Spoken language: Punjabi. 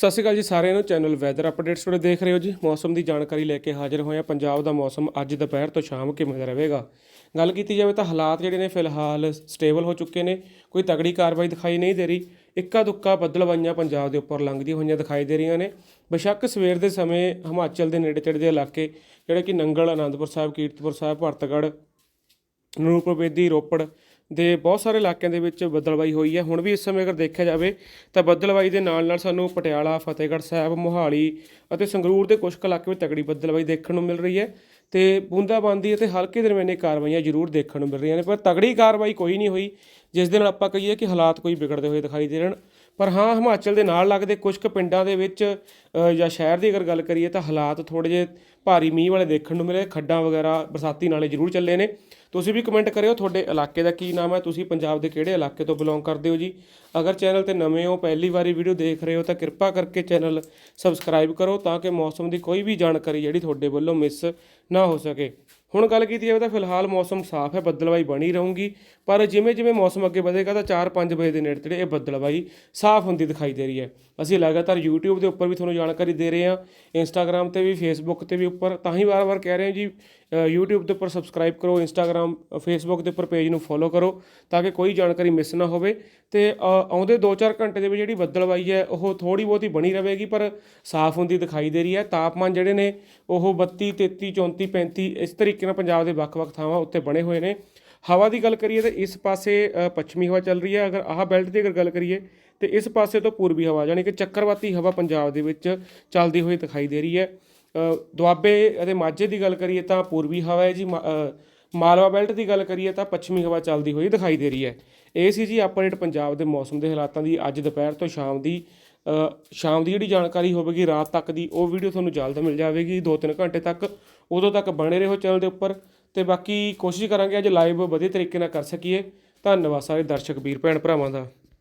ਸਤਿ ਸ਼੍ਰੀ ਅਕਾਲ ਜੀ ਸਾਰਿਆਂ ਨੂੰ। ਚੈਨਲ ਵੈਦਰ ਅਪਡੇਟਸ ਤੁਹਾਡੇ ਦੇਖ ਰਹੇ ਹੋ ਜੀ। ਮੌਸਮ ਦੀ ਜਾਣਕਾਰੀ ਲੈ ਕੇ ਹਾਜ਼ਰ ਹੋਏ ਹਾਂ। ਪੰਜਾਬ ਦਾ ਮੌਸਮ ਅੱਜ ਦੁਪਹਿਰ ਤੋਂ ਸ਼ਾਮ ਕਿਵੇਂ ਦਾ ਰਹੇਗਾ? ਗੱਲ ਕੀਤੀ ਜਾਵੇ ਤਾਂ ਹਾਲਾਤ ਜਿਹੜੇ ਨੇ ਫਿਲਹਾਲ ਸਟੇਬਲ ਹੋ ਚੁੱਕੇ ਨੇ। ਕੋਈ ਤਗੜੀ ਕਾਰਵਾਈ ਦਿਖਾਈ ਨਹੀਂ ਦੇ ਰਹੀ। ਇੱਕਾ ਦੁੱਕਾ ਬੱਦਲਵਾਈਆਂ ਪੰਜਾਬ ਦੇ ਉੱਪਰ ਲੰਘਦੀਆਂ ਹੋਈਆਂ ਦਿਖਾਈ ਦੇ ਰਹੀਆਂ ਨੇ। ਬੇਸ਼ੱਕ ਸਵੇਰ ਦੇ ਸਮੇਂ ਹਿਮਾਚਲ ਦੇ ਨੇੜੇ ਤੇੜੇ ਦੇ ਇਲਾਕੇ, ਜਿਹੜੇ ਕਿ ਨੰਗਲ ਆਨੰਦਪੁਰ ਸਾਹਿਬ, ਕੀਰਤਪੁਰ ਸਾਹਿਬ, ਭਰਤਗੜ੍ਹ ਨੂਰਪੁਰ ਬੇਦੀ ਰੋਪੜ ਦੇ ਬਹੁਤ ਸਾਰੇ ਇਲਾਕਿਆਂ ਦੇ ਵਿੱਚ ਬੱਦਲਵਾਈ ਹੋਈ ਹੈ। ਹੁਣ ਵੀ ਇਸ ਸਮੇਂ ਅਗਰ ਦੇਖਿਆ ਜਾਵੇ ਤਾਂ ਬੱਦਲਵਾਈ ਦੇ ਨਾਲ ਨਾਲ ਸਾਨੂੰ ਪਟਿਆਲਾ, ਫਤਿਹਗੜ੍ਹ ਸਾਹਿਬ, ਮੋਹਾਲੀ ਅਤੇ ਸੰਗਰੂਰ ਦੇ ਕੁਝ ਕੁ ਇਲਾਕੇ ਵਿੱਚ ਤਗੜੀ ਬੱਦਲਵਾਈ ਦੇਖਣ ਨੂੰ ਮਿਲ ਰਹੀ ਹੈ ਤੇ ਬੂੰਦਾਬਾਂਦੀ ਅਤੇ ਹਲਕੇ ਦਰਮਿਆਨੇ ਕਾਰਵਾਈਆਂ ਜ਼ਰੂਰ ਦੇਖਣ ਨੂੰ ਮਿਲ ਰਹੀਆਂ ਨੇ, ਪਰ ਤਗੜੀ ਕਾਰਵਾਈ ਕੋਈ ਨਹੀਂ ਹੋਈ, ਜਿਸ ਦੇ ਨਾਲ ਆਪਾਂ ਕਹੀਏ ਕਿ ਹਾਲਾਤ ਕੋਈ ਵਿਗੜਦੇ ਹੋਏ ਦਿਖਾਈ ਦੇ ਰਹਿਣ ਪਰ ਹਾਂ, ਹਿਮਾਚਲ ਦੇ ਨਾਲ ਲੱਗਦੇ ਕੁਝ ਕੁ ਪਿੰਡਾਂ ਦੇ ਵਿੱਚ ਜਾਂ ਸ਼ਹਿਰ ਦੀ ਅਗਰ ਗੱਲ ਕਰੀਏ ਤਾਂ ਹਾਲਾਤ ਥੋੜੇ ਜਿਹੇ ਭਾਰੀ ਮੀਂਹ ਵਾਲੇ ਦੇਖਣ ਨੂੰ ਮਿਲੇ, ਖੱਡਾਂ ਵਗੈਰਾ ਬਰਸਾਤੀ ਨਾਲੇ ਜ਼ਰੂਰ ਚੱਲੇ ਨੇ। ਤੁਸੀਂ ਵੀ ਕਮੈਂਟ ਕਰਿਓ, ਤੁਹਾਡੇ ਇਲਾਕੇ ਦਾ ਕੀ ਨਾਮ ਹੈ? ਤੁਸੀਂ ਪੰਜਾਬ ਦੇ ਕਿਹੜੇ ਇਲਾਕੇ ਤੋਂ ਬਿਲੋਂਗ ਕਰਦੇ ਹੋ ਜੀ? ਅਗਰ ਚੈਨਲ ਤੇ ਨਵੇਂ ਹੋ, ਪਹਿਲੀ ਵਾਰੀ ਵੀਡੀਓ ਦੇਖ ਰਹੇ ਹੋ, ਤਾਂ ਕਿਰਪਾ ਕਰਕੇ ਚੈਨਲ ਸਬਸਕ੍ਰਾਈਬ ਕਰੋ ਤਾਂ ਕਿ ਮੌਸਮ ਦੀ ਕੋਈ ਵੀ ਜਾਣਕਾਰੀ ਜਿਹੜੀ ਤੁਹਾਡੇ ਵੱਲੋਂ ਮਿਸ ਨਾ ਹੋ ਸਕੇ। ਹੁਣ ਗੱਲ ਕੀਤੀ ਜਾਵੇ ਤਾਂ ਫਿਲਹਾਲ ਮੌਸਮ ਸਾਫ਼ ਹੈ, ਬੱਦਲਵਾਈ ਬਣੀ ਰਹੂਗੀ, ਪਰ ਜਿਵੇਂ ਜਿਵੇਂ ਮੌਸਮ ਅੱਗੇ ਵਧੇਗਾ ਤਾਂ 4-5 ਵਜੇ ਦੇ ਨੇੜੇ ਤੇੜੇ ਇਹ ਬੱਦਲਵਾਈ ਸਾਫ਼ ਹੁੰਦੀ ਦਿਖਾਈ ਦੇ ਰਹੀ ਹੈ। ਅਸੀਂ ਲਗਾਤਾਰ YouTube ਦੇ ਉੱਪਰ ਵੀ ਤੁਹਾਨੂੰ ਜਾਣਕਾਰੀ ਦੇ ਰਹੇ ਹਾਂ, Instagram ਤੇ ਵੀ, Facebook ਤੇ ਵੀ ਉੱਪਰ, ਤਾਂ ਹੀ ਵਾਰ-ਵਾਰ ਕਹਿ ਰਹੇ ਹਾਂ ਜੀ YouTube ਦੇ ਉੱਪਰ ਸਬਸਕ੍ਰਾਈਬ ਕਰੋ Instagram ਅ, Facebook ਦੇ ਉੱਪਰ ਪੇਜ ਨੂੰ ਫੋਲੋ ਕਰੋ ਤਾਂ ਕਿ ਕੋਈ ਜਾਣਕਾਰੀ ਮਿਸ ਨਾ ਹੋਵੇ ਤੇ ਆਉਂਦੇ 2-4 ਘੰਟੇ ਦੇ ਵਿੱਚ ਜਿਹੜੀ ਬੱਦਲਵਾਈ ਹੈ ਉਹ ਥੋੜੀ ਬਹੁਤੀ ਬਣੀ ਰਹੇਗੀ ਪਰ ਸਾਫ਼ ਹੁੰਦੀ ਦਿਖਾਈ ਦੇ ਰਹੀ ਹੈ। ਤਾਪਮਾਨ ਜਿਹੜੇ ਨੇ ਉਹ 32 33 34 35 ਇਸ ਤਰੀਕੇ ਨਾਲ ਪੰਜਾਬ ਦੇ ਵੱਖ-ਵੱਖ ਥਾਵਾਂ ਉੱਤੇ ਬਣੇ ਹੋਏ ਨੇ। ਹਵਾ ਦੀ ਗੱਲ ਕਰੀਏ ਤਾਂ ਇਸ ਪਾਸੇ ਪੱਛਮੀ ਹਵਾ ਚੱਲ ਰਹੀ ਹੈ। ਅਗਰ ਆਹ ਬੈਲਟ ਦੀ ਅਗਰ ਗੱਲ ਕਰੀਏ ਤੇ ਇਸ ਪਾਸੇ ਤੋਂ ਪੂਰਬੀ ਹਵਾ ਯਾਨੀ ਕਿ ਚੱਕਰਵਾਤੀ ਹਵਾ ਪੰਜਾਬ ਦੇ ਵਿੱਚ ਚੱਲਦੀ ਹੋਈ ਦਿਖਾਈ ਦੇ ਰਹੀ ਹੈ। ਦੁਆਬੇ ਅਤੇ ਮਾਝੇ ਦੀ ਗੱਲ ਕਰੀਏ ਤਾਂ ਪੂਰਬੀ ਹਵਾ ਹੈ ਜੀ, ਮਾ- ਮਾਲਵਾ ਬੈਲਟ ਦੀ ਗੱਲ ਕਰੀਏ ਤਾਂ ਪੱਛਮੀ ਹਵਾ ਚੱਲਦੀ ਹੋਈ ਦਿਖਾਈ ਦੇ ਰਹੀ ਹੈ। ਇਹ ਸੀ ਜੀ ਅਪਡੇਟ ਪੰਜਾਬ ਦੇ ਮੌਸਮ ਦੇ ਹਾਲਾਤਾਂ ਦੀ ਅੱਜ ਦੁਪਹਿਰ ਤੋਂ ਸ਼ਾਮ ਦੀ ਸ਼ਾਮ ਦੀ ਜਿਹੜੀ ਜਾਣਕਾਰੀ ਹੋਵੇਗੀ, ਰਾਤ ਤੱਕ ਦੀ ਉਹ ਵੀਡੀਓ ਤੁਹਾਨੂੰ ਜਲਦ ਮਿਲ ਜਾਵੇਗੀ। 2-3 ਘੰਟੇ ਤੱਕ ਉਦੋਂ ਤੱਕ ਬਣੇ ਰਹੋ ਚੈਨਲ ਦੇ ਉੱਪਰ ਤੇ ਬਾਕੀ ਕੋਸ਼ਿਸ਼ ਕਰਾਂਗੇ ਅੱਜ ਲਾਈਵ ਵਧੀਆ ਤਰੀਕੇ ਨਾਲ ਕਰ ਸਕੀਏ। ਧੰਨਵਾਦ ਸਾਰੇ ਦਰਸ਼ਕ, ਵੀਰ, ਭੈਣ, ਭਰਾਵਾਂ ਦਾ।